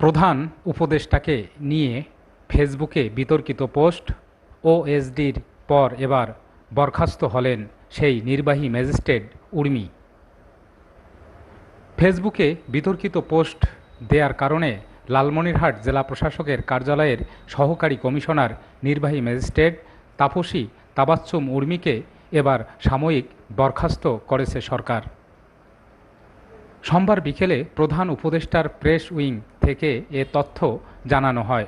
প্রধান উপদেষ্টাকে নিয়ে ফেসবুকে বিতর্কিত পোস্ট, ওএসডির পর এবার বরখাস্ত হলেন সেই নির্বাহী ম্যাজিস্ট্রেট উর্মি। ফেসবুকে বিতর্কিত পোস্ট দেয়ার কারণে লালমনিরহাট জেলা প্রশাসকের কার্যালয়ের সহকারী কমিশনার নির্বাহী ম্যাজিস্ট্রেট তাপসী তাবাচ্চুম উর্মিকে এবার সাময়িক বরখাস্ত করেছে সরকার। সোমবার বিকেলে প্রধান উপদেষ্টার প্রেস উইং থেকে এ তথ্য জানানো হয়।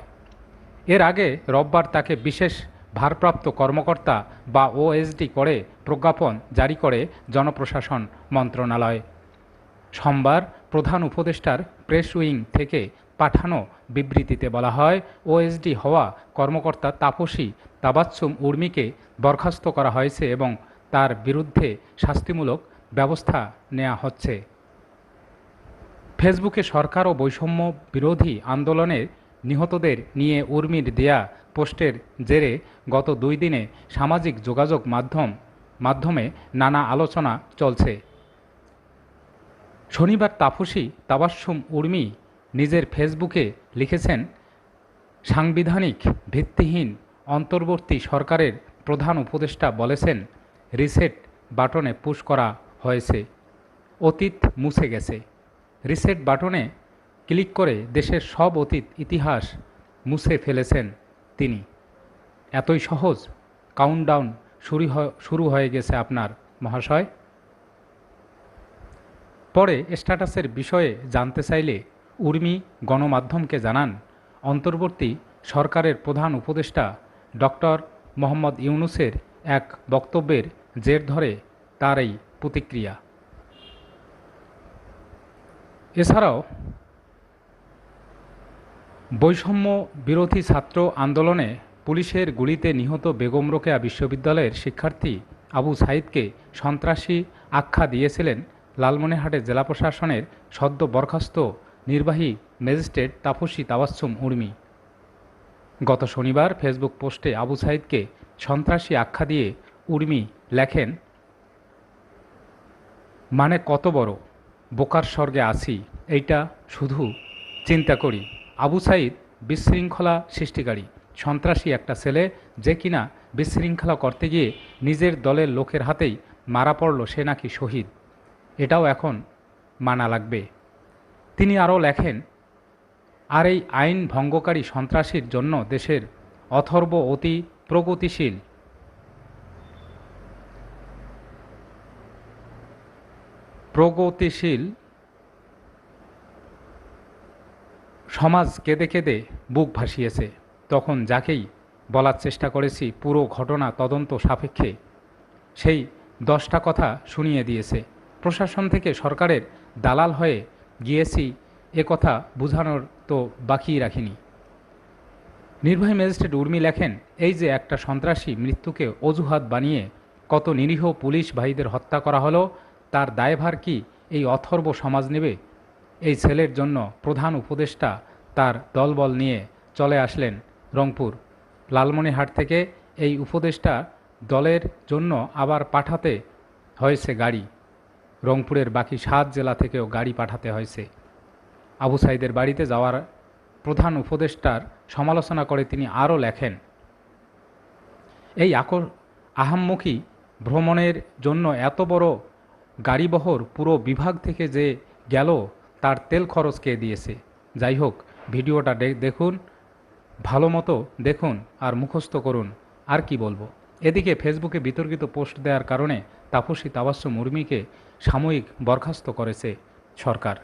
এর আগে রোববার তাকে বিশেষ ভারপ্রাপ্ত কর্মকর্তা বা ওএসডি করে প্রজ্ঞাপন জারি করে জনপ্রশাসন মন্ত্রণালয়। সোমবার প্রধান উপদেষ্টার প্রেস উইং থেকে পাঠানো বিবৃতিতে বলা হয় ওএসডি হওয়া কর্মকর্তা তাপসী তাবাচ্চুম উর্মিকে বরখাস্ত করা হয়েছে এবং তার বিরুদ্ধে শাস্তিমূলক ব্যবস্থা নেওয়া হচ্ছে। ফেসবুকে সরকার ও বৈষম্য বিরোধী আন্দোলনে নিহতদের নিয়ে উর্মির দেয়া পোস্টের জেরে গত দুই দিনে সামাজিক যোগাযোগ মাধ্যম, মাধ্যমে নানা আলোচনা চলছে। শনিবার তাপসী তাবাস্সুম উর্মি নিজের ফেসবুকে লিখেছেন, সাংবিধানিক ভিত্তিহীন অন্তর্বর্তী সরকারের প্রধান উপদেষ্টা বলেছেন, রিসেট বাটনে পুশ করা হয়েছে, অতীত মুছে গেছে। রিসেট বাটনে ক্লিক করে দেশের সব অতীত, ইতিহাস মুছে ফেলেছেন তিনি। এতই সহজ কাউন্টডাউন শুরু শুরু হয়ে গেছে আপনার, মহাশয়। পরে স্ট্যাটাসের বিষয়ে জানতে চাইলে উর্মি গণমাধ্যমকে জানান, অন্তর্বর্তী সরকারের প্রধান উপদেষ্টা ডক্টর মোহাম্মদ ইউনুসের এক বক্তব্যের জের ধরে তার এই প্রতিক্রিয়া। এছাড়াও, বৈষম্য বিরোধী ছাত্র আন্দোলনে পুলিশের গুলিতে নিহত বেগম রোকেয়া বিশ্ববিদ্যালয়ের শিক্ষার্থী আবু সাইদকে সন্ত্রাসী আখ্যা দিয়েছিলেন লালমনিরহাটের জেলা প্রশাসনের সদ্য বরখাস্ত নির্বাহী ম্যাজিস্ট্রেট তাপসী তাবাচ্ছুম উর্মি। গত শনিবার ফেসবুক পোস্টে আবু সাইদকে সন্ত্রাসী আখ্যা দিয়ে উর্মি লেখেন মানে কত বড়? বোকার স্বর্গে আছি, এইটা শুধু চিন্তা করি। আবু সাইদ বিশৃঙ্খলা সৃষ্টিকারী, সন্ত্রাসী একটা ছেলে যে কিনা বিশৃঙ্খলা করতে গিয়ে নিজের দলের লোকের হাতেই মারা পড়ল সে নাকি শহীদ। এটাও এখন মানা লাগবে। তিনি আরও লেখেন, আর এই আইন ভঙ্গকারী সন্ত্রাসীর জন্য দেশের অথর্ব অতি প্রগতিশীল প্রগতিশীল সমাজ কেঁদে কেঁদে বুক ভাসিয়েছে। তখন যাকেই বলার চেষ্টা করেছি, পুরো ঘটনা তদন্ত সাপেক্ষে সেই দশটা কথা শুনিয়ে দিয়েছে। প্রশাসন থেকে সরকারের দালাল হয়ে গিয়েছি, এ কথা বোঝানোর তো বাকি রাখিনি। নির্বাহী ম্যাজিস্ট্রেট উর্মি লেখেন, এই যে একটা সন্ত্রাসী মৃত্যুকে অজুহাত বানিয়ে কত নিরীহ পুলিশ ভাইদের হত্যা করা হলো তার দায়ভার কি এই অথর্ব সমাজ নেবে? এই ছেলের জন্য প্রধান উপদেষ্টা তার দলবল নিয়ে চলে আসলেন রংপুর। লালমনিহাট থেকে এই উপদেষ্টা দলের জন্য আবার পাঠাতে হয়েছে গাড়ি। রংপুরের বাকি সাত জেলা থেকেও গাড়ি পাঠাতে হয়েছে। আবু সাইদের বাড়িতে যাওয়ার প্রধান উপদেষ্টার সমালোচনা করে তিনি আরও লেখেন, এই আকর, আহাম্মুখী ভ্রমণের জন্য এত বড় গাড়িবহর পুরো বিভাগ থেকে যে গেল, তার তেল খরচ কে দিয়েছে। যাই হোক, ভিডিওটা দেখুন, ভালো মতো দেখুন আর মুখস্থ করুন। আর কি বলব? এদিকে ফেসবুকে বিতর্কিত পোস্ট দেওয়ার কারণে তাপসী তাবাস্য মুর্মিকে সাময়িক বরখাস্ত করেছে সরকার।